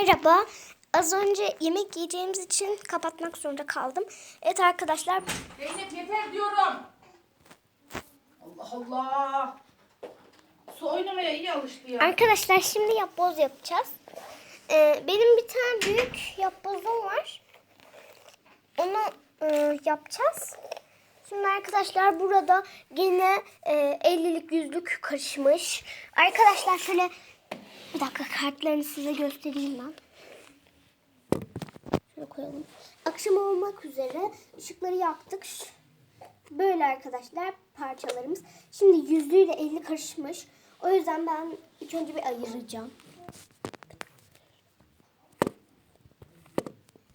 Merhaba. Az önce yemek yiyeceğimiz için kapatmak zorunda kaldım. Evet arkadaşlar Zeynep yeter diyorum. Allah Allah. Su oynamaya iyi alıştı ya. arkadaşlar şimdi yapboz yapacağız. Ee, benim bir tane büyük yapbozum var. Onu e, yapacağız. Şimdi arkadaşlar burada yine e, 50'lik yüzlük karışmış. Arkadaşlar şöyle bir dakika kartlarını size göstereyim ben. Şöyle koyalım. Akşam olmak üzere ışıkları yaktık. Böyle arkadaşlar parçalarımız. Şimdi yüzlüğüyle 50 karışmış. O yüzden ben ilk önce bir ayıracağım.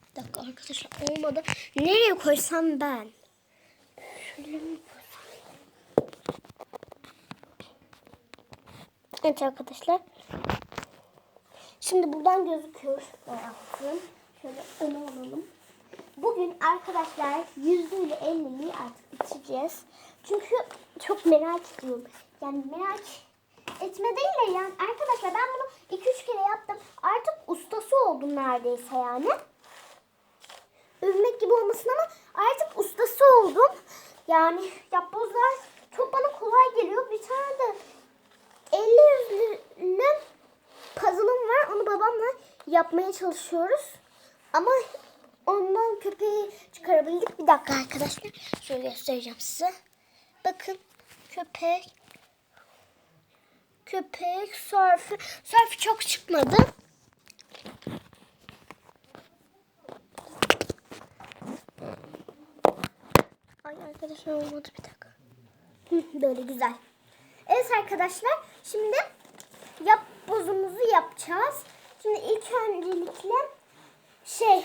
Bir dakika arkadaşlar olmadı. Nereye koysam ben? Şöyle mi? Evet arkadaşlar. Şimdi buradan gözüküyor. Yaptım. Şöyle öne alalım. Bugün arkadaşlar yüzüyle elliyi artık bitireceğiz. Çünkü çok merak ediyorum. Yani merak etme değil de yani arkadaşlar ben bunu 2-3 kere yaptım. Artık ustası oldum neredeyse yani. Övmek gibi olmasın ama artık ustası oldum. Yani yapbozlar çok bana kolay geliyor. Bir tane de 50 yüzlünün puzzle'ım var. Onu babamla yapmaya çalışıyoruz. Ama ondan köpeği çıkarabildik. Bir dakika arkadaşlar. Şöyle göstereceğim size. Bakın köpek. Köpek, surf. Surf çok çıkmadı. Ay arkadaşlar olmadı bir dakika. Böyle güzel. Evet arkadaşlar şimdi yap bozumuzu yapacağız. Şimdi ilk öncelikle şey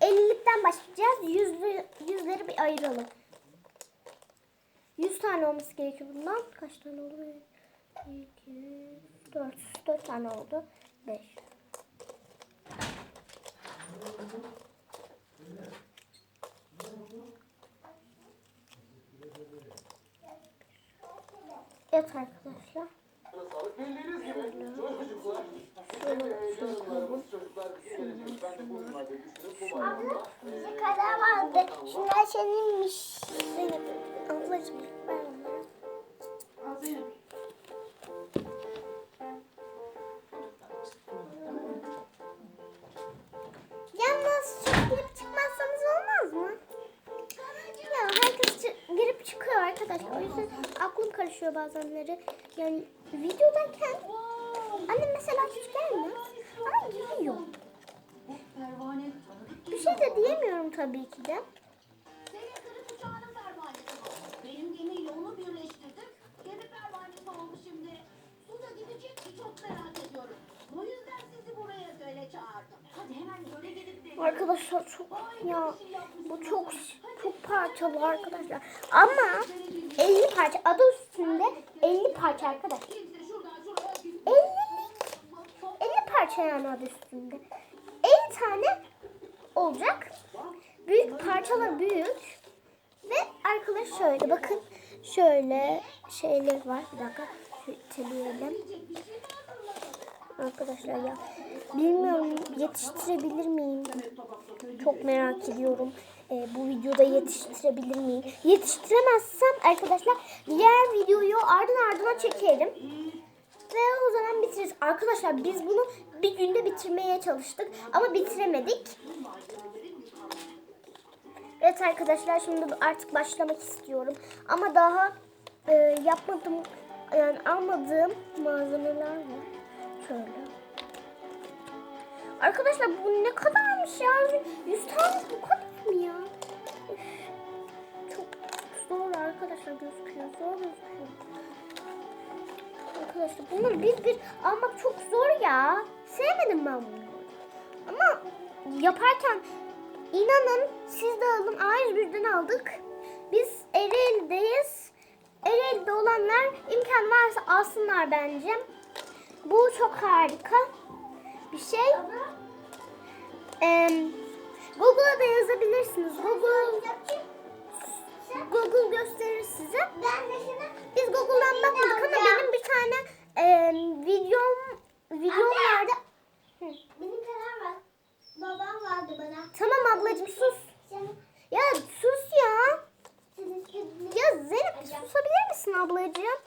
50'likten başlayacağız. Yüzlü, yüzleri bir ayıralım. 100 tane olması gerekiyor bundan. Kaç tane oldu? 2, 4, 4 tane oldu. 5. Evet arkadaşlar. Bildiğiniz gibi çocuklar, yaşlarımız Ben Abla bize kadar vardı. Şunlar seninmiş. Senin. Ablacığım. Al Zeynep. Yalnız girip çıkmazsanız olmaz mı? Ya herkes girip çıkıyor arkadaşlar. O yüzden aklım karışıyor bazenleri. Yani videodayken annem mesela hiç gelmez. Ama giriyor. Bir şey de diyemiyorum tabii ki de. Arkadaşlar çok ya bu çok çok parçalı arkadaşlar. Ama 50 parça adı üstünde 50 parça arkadaşlar. Kimse şuradan şuraya bir... 50'lik 50 parça yani adı üstünde. 50 tane olacak. Büyük parçalar büyük. Ve arkadaş şöyle bakın. Şöyle şeyler var. Bir dakika. İteleyelim. Arkadaşlar ya. Bilmiyorum yetiştirebilir miyim? Çok merak ediyorum. Ee, bu videoda yetiştirebilir miyim? Yetiştiremezsem arkadaşlar diğer videoyu ardın ardına çekerim. Ve o zaman bitiririz. Arkadaşlar biz bunu bir günde bitirmeye çalıştık. Ama bitiremedik. Evet arkadaşlar şimdi artık başlamak istiyorum. Ama daha e, yapmadım yani almadığım malzemeler var. Şöyle. Arkadaşlar bu ne kadarmış ya? 100 tane bu kadar mı ya? Çok zor arkadaşlar gözüküyor. Zor gözüküyor. Arkadaşlar bunları bir bir almak çok zor ya. Sevmedim ben bunu. Ama yaparken inanın siz de alın. A101'den aldık. Biz Ereğli'deyiz. Ereğli'de olanlar imkan varsa alsınlar bence. Bu çok harika bir şey. Ee, Google'a da yazabilirsiniz. Ablacığım sus. Ya sus ya. Ya Zeynep susabilir misin ablacığım?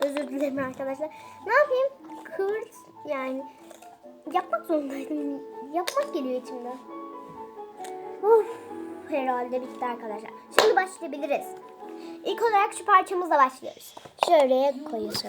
Özür dilerim arkadaşlar. Ne yapayım? Kıvırt yani yapmak zorundaydım. Yapmak geliyor içimden. Herhalde bitti arkadaşlar. Şimdi başlayabiliriz. İlk olarak şu parçamızla başlıyoruz. Şöyle koyuyoruz.